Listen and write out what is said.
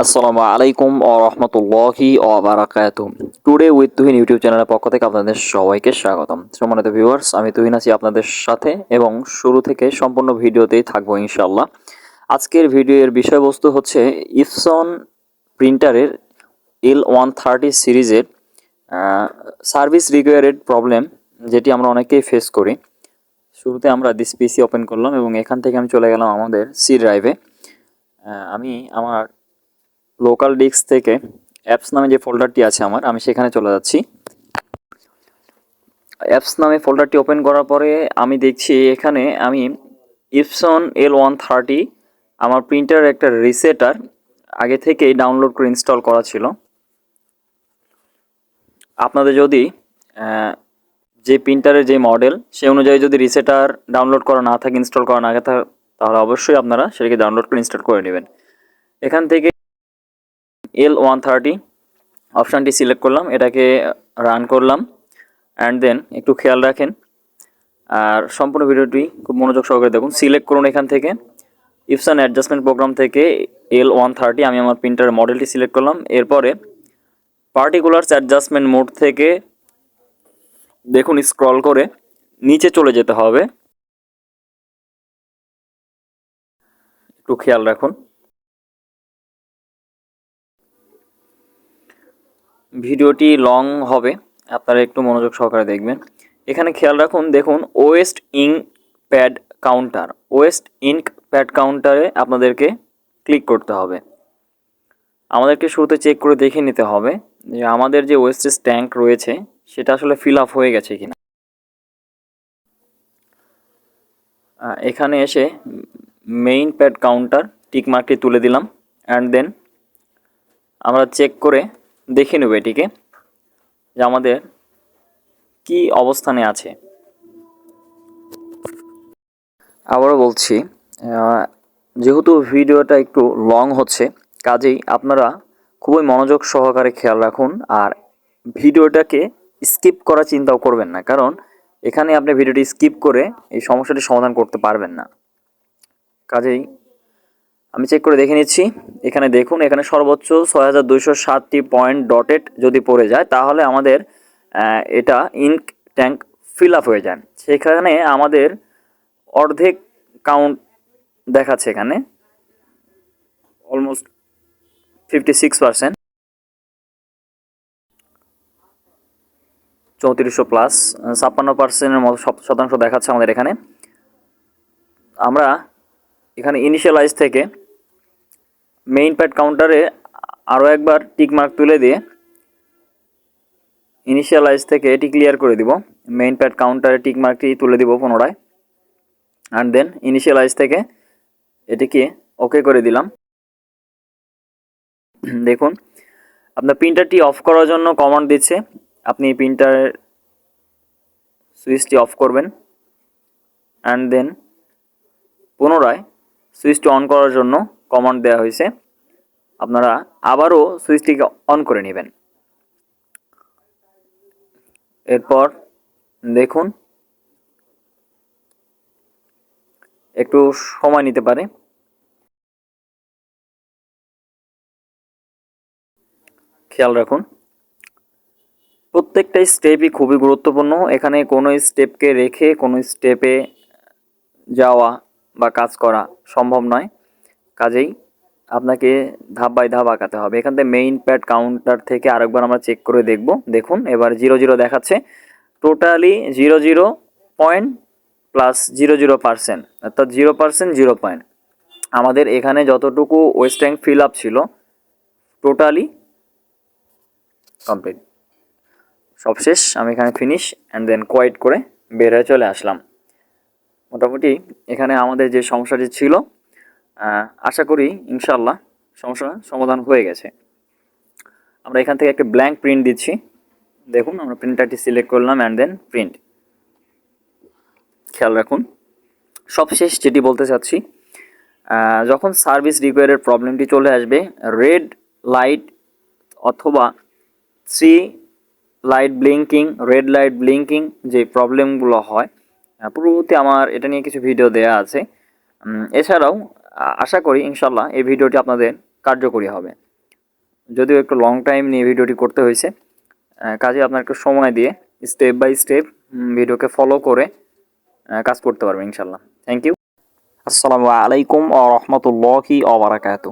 আসসালামু আলাইকুম ও রহমতুল্লাহি ও বারাকাতুম টুডে উইথ তুহিন ইউটিউব চ্যানেলের পক্ষ থেকে আপনাদের সবাইকে স্বাগতম। সম্মানিত ভিউয়ার্স আমি তুহিন আছি আপনাদের সাথে এবং শুরু থেকে সম্পূর্ণ ভিডিওতেই থাকব ইনশাল্লাহ আজকের ভিডিওর বিষয়বস্তু হচ্ছে ইফসন প্রিন্টারের এল ওয়ান থার্টি সিরিজের সার্ভিস রিকোয়ারেড প্রবলেম যেটি আমরা অনেকেই ফেস করি। শুরুতে আমরা দিস পিসি ওপেন করলাম এবং এখান থেকে আমি চলে গেলাম আমাদের সি ড্রাইভে আমি আমার লোকাল ডিস্ক থেকে অ্যাপস নামে যে ফোল্ডারটি আছে আমার, আমি সেখানে চলে যাচ্ছি। অ্যাপস নামে ফোল্ডারটি ওপেন করার পরে আমি দেখছি এখানে আমি ইপসন এল ওয়ান থার্টি আমার প্রিন্টারের একটা রিসেটার আগে থেকেই ডাউনলোড করে ইনস্টল করা ছিল। আপনাদের যদি যে প্রিন্টারের যে মডেল সেই অনুযায়ী যদি রিসেটার ডাউনলোড করা না থাকে ইনস্টল করা না থাকে, তাহলে অবশ্যই আপনারা সেটাকে ডাউনলোড করে ইনস্টল করে নেবেন। এখান থেকে এল ওয়ান থার্টি অপশানটি সিলেক্ট করলাম, এটাকে রান করলাম অ্যান্ড দেন একটু খেয়াল রাখেন, আর সম্পূর্ণ ভিডিওটি খুব মনোযোগ সহকারে দেখুন। সিলেক্ট করুন এখান থেকে ইপসান অ্যাডজাস্টমেন্ট প্রোগ্রাম থেকে এল ওয়ান থার্টি আমি আমার প্রিন্টারের মডেলটি সিলেক্ট করলাম, এরপরে পার্টিকুলারস অ্যাডজাস্টমেন্ট মোড থেকে দেখুন স্ক্রল করে নিচে চলে যেতে হবে। একটু খেয়াল রাখুন। ভিডিওটি লং হবে, আপনারা একটু মনোযোগ সহকারে দেখবেন। এখানে খেয়াল রাখুন, দেখুন waste ink pad counter waste ink pad কাউন্টারে আপনাদেরকে ক্লিক করতে হবে। আমাদেরকে শুরুতে চেক করে দেখে নিতে হবে যে আমাদের যে ওয়েস্টেজ ট্যাঙ্ক রয়েছে, সেটা আসলে ফিল আপ হয়ে গেছে কিনা। এখানে এসে মেইন প্যাড কাউন্টার টিক মার্কটি তুলে দিলাম অ্যান্ড দেন আমরা চেক করে দেখে নেব এটিকে যে আমাদের কি অবস্থানে আছে। আবারও বলছি যেহেতু ভিডিওটা একটু লং হচ্ছে, কাজেই আপনারা খুবই মনোযোগ সহকারে খেয়াল রাখুন আর ভিডিওটাকে স্কিপ করার চিন্তাও করবেন না, কারণ এখানে আপনি ভিডিওটি স্কিপ করে এই সমস্যাটি সমাধান করতে পারবেন না। কাজেই আমি চেক করে দেখে নিচ্ছি। এখানে দেখুন, এখানে সর্বোচ্চ ছয় হাজার দুইশো সাতটি পয়েন্ট ডটেড যদি পড়ে যায়, তাহলে আমাদের এটা ইনক ট্যাঙ্ক ফিল আপ হয়ে যায়। সেখানে আমাদের অর্ধেক কাউন্ট দেখাচ্ছে এখানে। অলমোস্ট ফিফটি সিক্স চৌত্রিশশো প্লাস ছাপ্পান্ন পার্সেন্টের মতো শত- শতাংশ দেখাচ্ছে আমাদের এখানে। আমরা এখানে ইনিশিয়ালাইজ থেকে মেইন প্যাড কাউন্টারে আরও একবার টিক মার্ক তুলে দিয়ে ইনিশিয়ালাইজ থেকে এটি ক্লিয়ার করে দিব। মেইন প্যাড কাউন্টারে টিক মার্কটি তুলে দিব পুনরায়। অ্যান্ড দেন ইনিশিয়ালাইজ থেকে এটিকে ওকে করে দিলাম। দেখুন, আপনার প্রিন্টারটি অফ করার জন্য কমান্ড দিচ্ছে। আপনি প্রিন্টারের সুইচটি অফ করবেন। অ্যান্ড দেন পুনরায় সুইচটি অন করার জন্য কমান্ড দেওয়া হয়েছে, আপনারা আবারও সুইচটিকে অন করে নেবেন। এরপর দেখুন, একটু সময় নিতে পারে। খেয়াল রাখুন, প্রত্যেকটা স্টেপই খুবই গুরুত্বপূর্ণ। এখানে কোনো স্টেপকে রেখে কোনো স্টেপে যাওয়া বা কাজ করা সম্ভব নয়। কাজেই আপনাকে ধাপ বাই ধাপ আঁকাতে হবে। এখান থেকে মেইন প্যাড কাউন্টার থেকে আরেকবার আমরা চেক করে দেখব। দেখুন, এবার জিরো জিরো দেখাচ্ছে। Totally zero zero point plus zero zero percent অর্থাৎ জিরো পার্সেন্ট জিরো পয়েন্ট আমাদের এখানে যতটুকু ওয়েস্ট ট্যাঙ্ক ফিল আপ ছিল টোটালি কমপ্লিট সব শেষ আমি এখানে ফিনিশ অ্যান্ড দেন কোয়াইট করে বের হয়ে চলে আসলাম। মোটামুটি এখানে আমাদের যে সমস্যাটি ছিল আশা করি ইনশাল্লাহ সমস্যা সমাধান হয়ে গেছে। আমরা এখান থেকে একটা ব্ল্যাঙ্ক প্রিন্ট দিচ্ছি। দেখুন, আমরা প্রিন্টারটি সিলেক্ট করলাম অ্যান্ড দেন প্রিন্ট খেয়াল রাখুন। সবশেষ যেটি বলতে চাচ্ছি যখন সার্ভিস রিকোয়ারের প্রবলেমটি চলে আসবে রেড লাইট অথবা three light blinking red light blinking যে প্রবলেমগুলো হয় পূর্ববর্তী আমার এটা নিয়ে কিছু ভিডিও দেয়া আছে। এছাড়াও আশা করি ইনশাল্লাহ এই ভিডিওটি আপনাদের কার্যকরী হবে। যদিও একটু লং টাইম নিয়ে ভিডিওটি করতে হয়েছে কাজে আপনার একটু সময় দিয়ে স্টেপ বাই স্টেপ ভিডিওকে ফলো করে কাজ করতে পারবেন ইনশাল্লাহ থ্যাংক ইউ আসসালামু আলাইকুম আ রহমতুল্লাহি আবরাকাতু